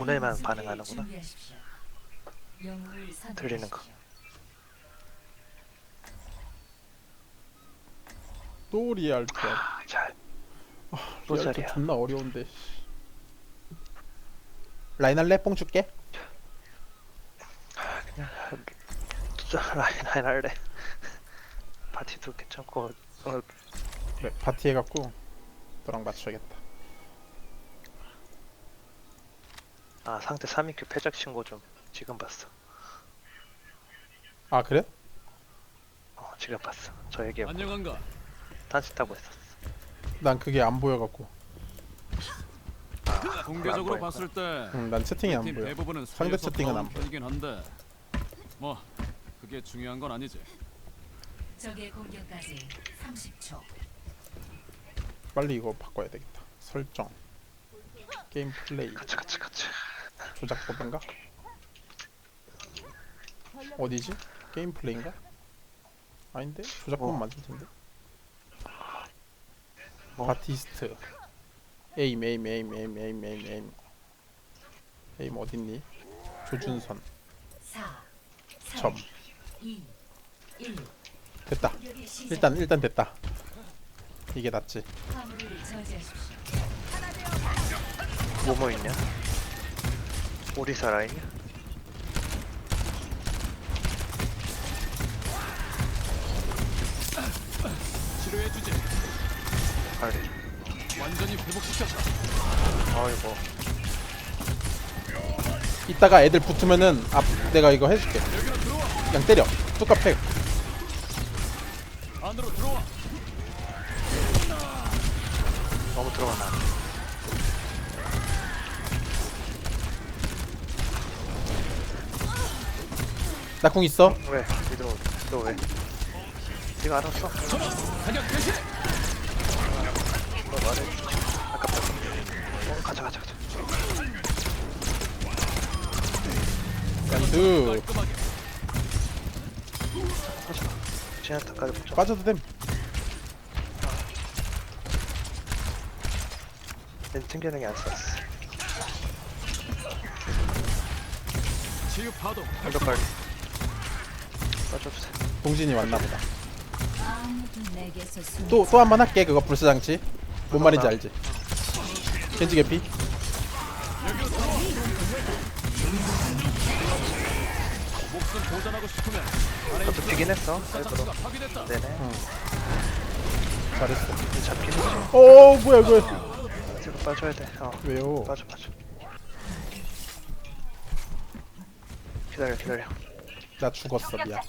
오늘만 반응하는구나. 들리는 거. 또 리알토 아, 잘. 또 리알토 자리야. 존나 어려운데 씨. 라인 할래? 뽕 줄게 저 라인 라인 할래. 파티도 괜찮고 어, 그래 파티 해갖고 너랑 맞춰야겠다 아 상대 3인큐 패작 신고 좀 지금 봤어. 아 그래? 어 지금 봤어. 저 얘기 안녕한가? 단식 타고 있었어. 난 그게 안 보여갖고 아, 공개적으로 안. 봤을 때 응, 난 채팅이 안 팀 보여 대부분은 상대 사이에서 채팅은 나온 안 보여. 편이긴 한데 뭐 그게 중요한 건 아니지. 적의 공격까지 30초. 빨리 이거 바꿔야 되겠다 설정 게임 플레이 같이 같이 같이. 조작법인가? 어디지? 게임 플레이인가? 아닌데? 조작법 어. 맞을 텐데. 어? 바티스트. 에임 에임 에임 에임 에임 에임 에임. 에임 어딨니? 조준선. 4, 점. 됐다. 일단 일단 됐다. 이게 낫지. 뭐뭐 있냐? 오리사 라인이야? 치료해주지. 빨리. 완전히 회복시켰다. 아이고. 이따가 애들 붙으면은 앞 내가 이거 해줄게 여기로 들어와. 그냥 때려 뚜까 팩 안으로 들어와. 너무 들어가나. 나궁 있어 왜? 믿어. 너 왜? 네가 알았어. 너 말해. 아깝다. 어, 가자 가자 가자. 나이스. 제나타까지 붙자. 빠져도 됨난 튕겨내기 안 썼어. 치유 파동. 빠져주세요. 동진이 왔나 보다 내게서 숨. 또또 한 번 할게 그거 불사장치 뭔 말인지 알지 겐지 개피 그것도 비긴 했어. 일부러. 네네. 잘했어 이제 잡히는 지오 뭐야 이거 뒤로 빠져야 돼. 어. 왜요 빠져 빠져. 기다려 기다려. 나 죽었어 미안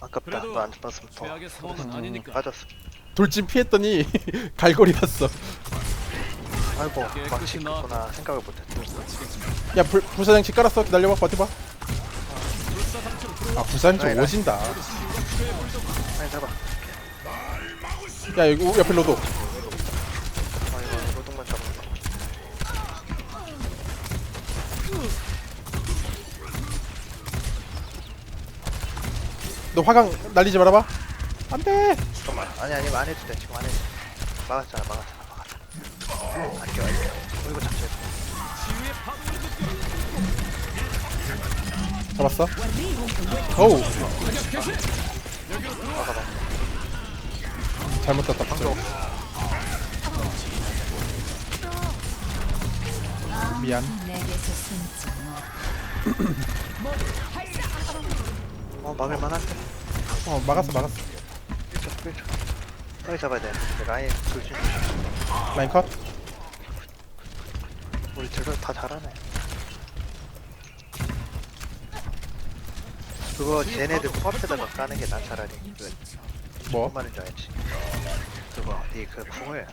아깝다. 그래도 너안 봤으면 더. 최악의 상황은 음, 아니니까. 빠졌어. 돌진 피했더니 갈고리 났어 아이고 깨끗이 망치 나와. 있구나 생각을 못했어. 야 불, 불사장치 깔았어 기다려봐 버텨봐. 아 불사장치. 오진다 아니 잡아. 야 여기 오- 옆에 로도 아이고 노동만 잡아. 너 화강 날리지 말아봐 안 돼 잠깐만. 아니 아니 안 해도 돼 지금 안 해도 돼. 막았잖아 막았잖아 막았잖아. 아껴 아껴. 어, 이거 잡자. 치유의 파동을 느껴. 잡았어 어우. 잘못 떴다 방금 미안 내게서 숨지 마. 어 막을 만 한데. 어 막았어 막았어 1초 1초. 빨리 잡아야 돼. 라인 조심. 라인 컷 우리 딜러 다 잘하네. 그거 쟤네들 코앞에다가 까는 게 난 차라리 그 뭐? 뭔 말인지 알지? 그거 니그 궁을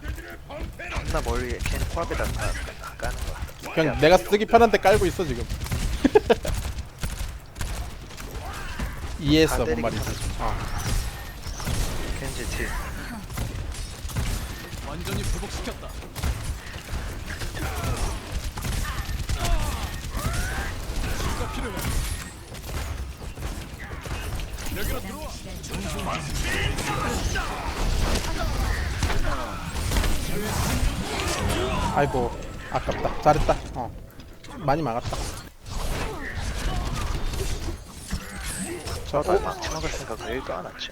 존나 멀리 걔네 코앞에다가 까- 까는 거야. 그냥 내가 쓰기 편한데 깔고 있어 지금 이해했어 다뭔 말인지 아, 겐지 딜. 완전히 회복시켰다. 치유가 필요해. 여기로 들어와. 아이고 아깝다. 잘했다. 어. 많이 막았다. 저, 나 어, 망치 먹을 생각 왜 일도 안 왔지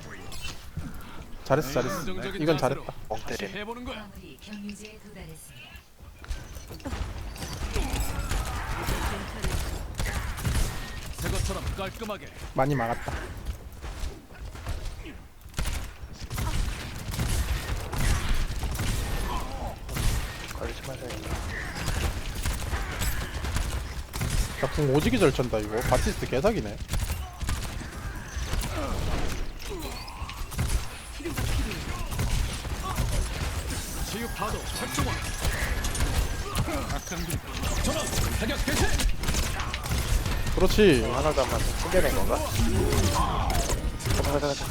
잘했어, 잘했어. 긍정적인 이건 잘했다. 멍 다시 때림 해보는 거야. 화물이 경유지에 도달했습니다. 새 것처럼 깔끔하게. 많이 막았다. 걸리지 말아야 나궁 오지게 잘 찬다 이거. 바티스트 개사기네. 개시. 그렇지. 하나도 안 맞아 숨겨낸 건가? 가자 가자 가자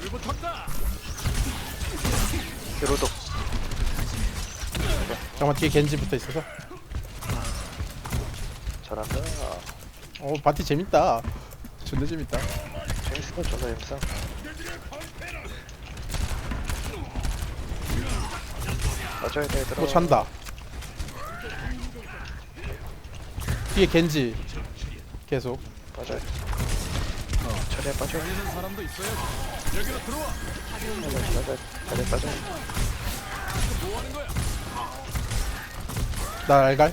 불 붙었다. 드로독 잠깐만 뒤에 겐지 붙어 있어서. 잘한다 어 바티 재밌다. 존나 재밌다. 재밌어 존나 재밌어 맞아야 돼 얘들아 뭐 찬다. 뒤에 겐지. 계속. 맞아야 돼 어, 차례 빠져 빠져 뭐 하는 거야? 나 알갈.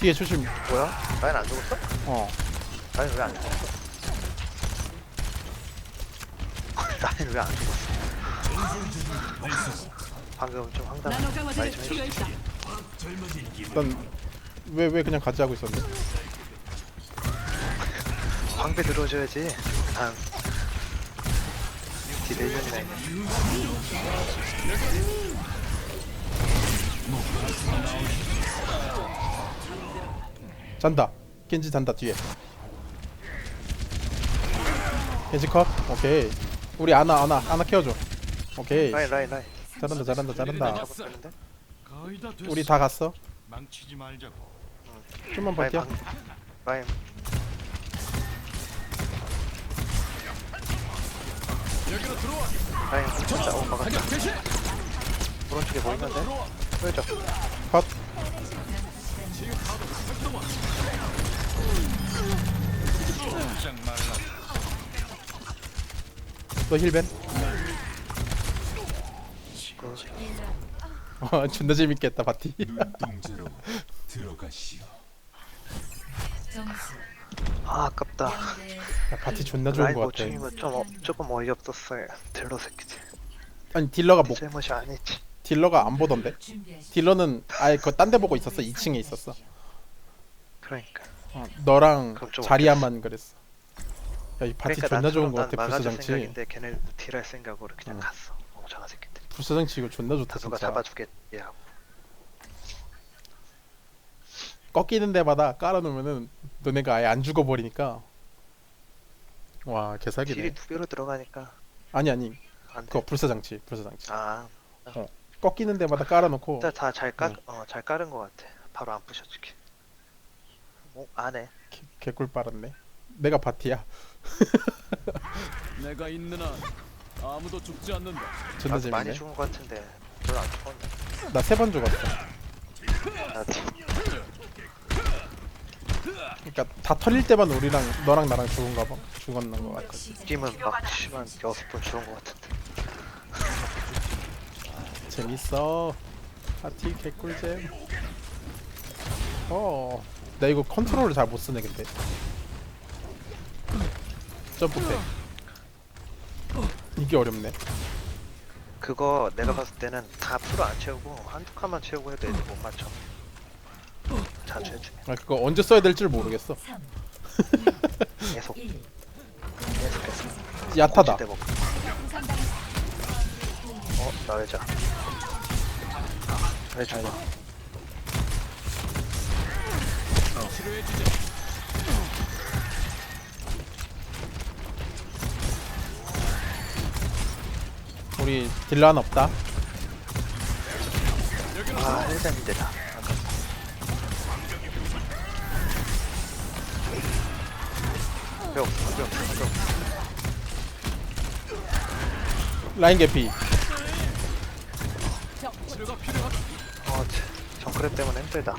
뒤에 조심. 뭐야? 라인 안 죽었어? 어. 라인 왜안 죽었어? 라인 왜안 죽었어? 방금 좀 황당한 말 좀 해주지 일단 왜 왜 그냥 같이 하고 있었는데? 방배 들어줘야지 난 디레이션이나 있네 잔다. 겐지 잔다 뒤에. 겐지 컷. 오케이. 우리 아나 아나 아나 케어줘. 오케이. 라인 라인 라인 잘한다 잘한다 잘한다. 잡았는데? 거의 다 됐어. 우리 다 갔어. 망치지 말자고. 좀만 라인 버텨. 방 라인 여기로 들어와. 라인 진짜 어 막았다. 오른쪽에 뭐 있는데? 보여줘 컷. 치유 파도 활성화. 꼼짝 말라. 너 힐벤. 어 존나 재밌겠다 바티. 눈동자로 들어가시오. 점수 아 아깝다 0대 야, 바티 존나 좋은 거못 같아. 죽인 거좀 어, 조금 어이없었어요 딜러 새끼들 아니 딜러가 뭐 잘못이 아니지 딜러가 안 보던데? 딜러는 아예 그거 딴 데 보고 있었어. 2층에 있었어. 그러니까 어, 너랑 그럼 좀 자리야만 그랬어. 야이 바티 그러니까 존나 좋은 거난 같아. 막아줄 불사장치. 생각인데 걔네 딜할 생각으로 그냥 응. 갔어 멍청한 새끼들 불사 장치 이거 존나 좋다 다 누가 진짜. 잡아주겠지 하고 꺾이는 데마다 깔아놓으면은 너네가 아예 안 죽어버리니까. 와 개사기네. 두 배로 들어가니까 아니 아니 안돼 그거 불사 장치 불사 장치. 아 꺾이는 데마다 깔아놓고 진짜 다잘 깔, 응. 어, 잘 깔은 것 같아. 바로 안 부셔지게. 뭐, 안 해. 개, 개꿀 빨았네. 내가 바티야. 내가 있는 한 아무도 죽지 않는다. 존나 나도 많이 재밌네. 죽은 것 같은데, 별로 안 죽었네. 나 세 번 죽었어. 나 지금 그러니까 다 털릴 때만 우리랑 너랑 나랑 죽은가 봐. 죽었는 거 같아. 느낌은 막, 심한 여섯 번 죽은 것 같은데. 재밌어. 파티 개꿀잼. 어. 나 이거 컨트롤을 잘 못 쓰네 근데. 점프해. 이게 어렵네. 그거 내가 봤을 때는 다 프로 안 채우고, 한두 칸만 채우고 해도 애들 못 맞춰. 자주 해주네. 아 그거 언제 써야 될줄 모르겠어. 3, 계속, 1. 계속해서. 야타다. 때 먹고. 어, 나 여자. 왜 죽어? 우리 딜러 하나 없다. 아, 없어 배 없어 배 없어 라인 개피. 어 참, 정크랩 때문에 힘들다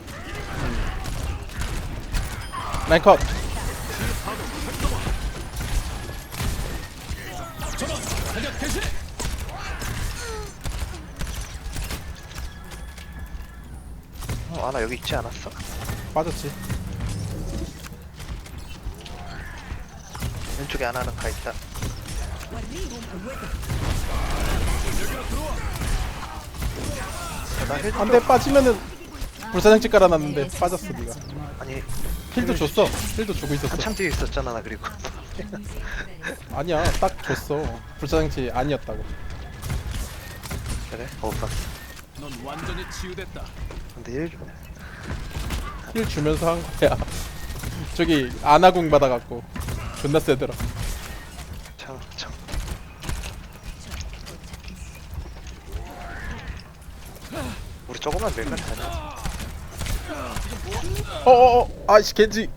라인 컷 사격 개시. 어 아나 여기 있지 않았어? 빠졌지 왼쪽에 하나는 가 있다 나 힐, 안 돼 빠지면은 불사장치 깔아놨는데 빠졌어 니가 아니 힐도 줬어 힐도 주고 있었어 한참 뒤에 있었잖아 나 그리고. 아니야 딱 줬어 불사장치 아니었다고 그래? 어 봤어 넌 완전히 치유됐다. 근데 일힐 주면서 한 거야. 저기 아나궁 받아갖고 존나 세더라. 참, 참. 우리 조금만 밀면 되나? 어어어. 아씨 겐지.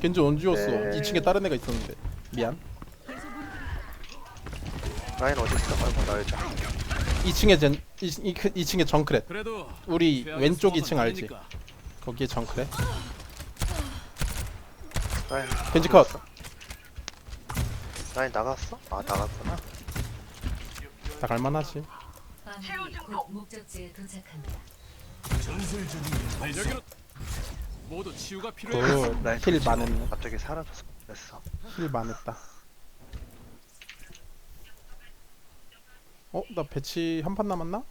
겐지 언제 줬어? 네. 2층에 다른 애가 있었는데. 미안. 라인 어디 있어? 아이고 나 여자 2층에 젠 2, 2 층에 정크렛. 그래도 우리 최악의 왼쪽 상황은 2층 알지. 거기에 정크렛. 라인 겐지 컷. 라인 나갔어? 아 나갔구나. 다 갈만하지. 밤이 곧 목적지에 도착합니다. 여기로 모두 치유가 필요해. 그힐 지금 많았네 갑자기 사라져서 그랬어. 힐 많았다 어? 나 배치 한 판 남았나?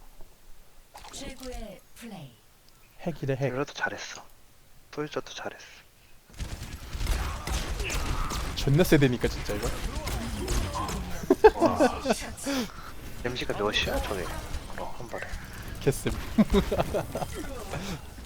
최고의 플레이. 핵이래 핵 그래도 잘했어. 소유자도 잘했어. 존나 세대니까 진짜 이거. 엠지가 몇이야? 저게? 어, 한 발에. 개쌤